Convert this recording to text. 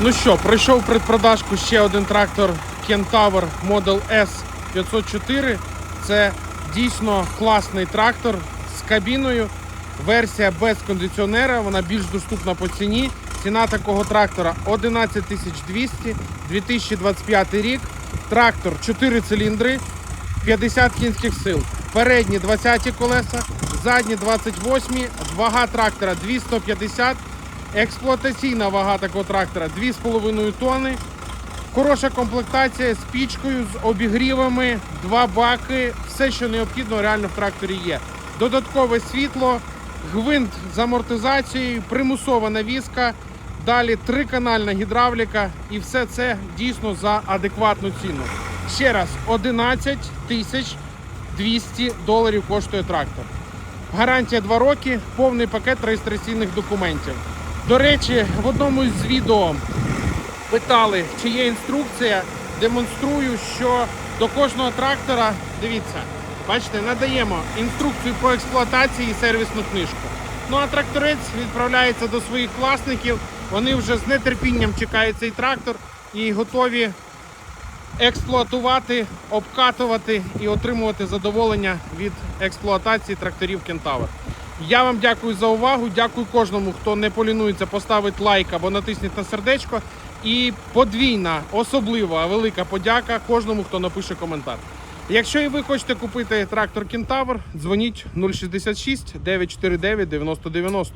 Ну що, пройшов предпродажку ще один трактор Kentaur Model S 504. Це дійсно класний трактор з кабіною. Версія без кондиціонера, вона більш доступна по ціні. Ціна такого трактора 11 200, 2025 рік. Трактор 4 циліндри, 50 кінських сил. Передні 20 колеса, задні 28, вага трактора 250, експлуатаційна вага такого трактора 2,5 тонни. Хороша комплектація з пічкою, з обігрівами, два баки, все, що необхідно, реально в тракторі є. Додаткове світло, гвинт з амортизацією, примусова навіска, далі триканальна гідравліка і все це дійсно за адекватну ціну. Ще раз, 11 тисяч 200 доларів коштує трактор. Гарантія 2 роки, повний пакет реєстраційних документів. До речі, в одному з відео питали, чи є інструкція. Демонструю, що до кожного трактора, дивіться, бачите, надаємо інструкцію по експлуатації і сервісну книжку. Ну а тракторець відправляється до своїх власників. Вони вже з нетерпінням чекають цей трактор і готові експлуатувати, обкатувати і отримувати задоволення від експлуатації тракторів Кентавр. Я вам дякую за увагу. Дякую кожному, хто не полінується поставити лайк або натисніть на сердечко. І подвійна, особлива велика подяка кожному, хто напише коментар. Якщо і ви хочете купити трактор Кентавр, дзвоніть 066 949 9090.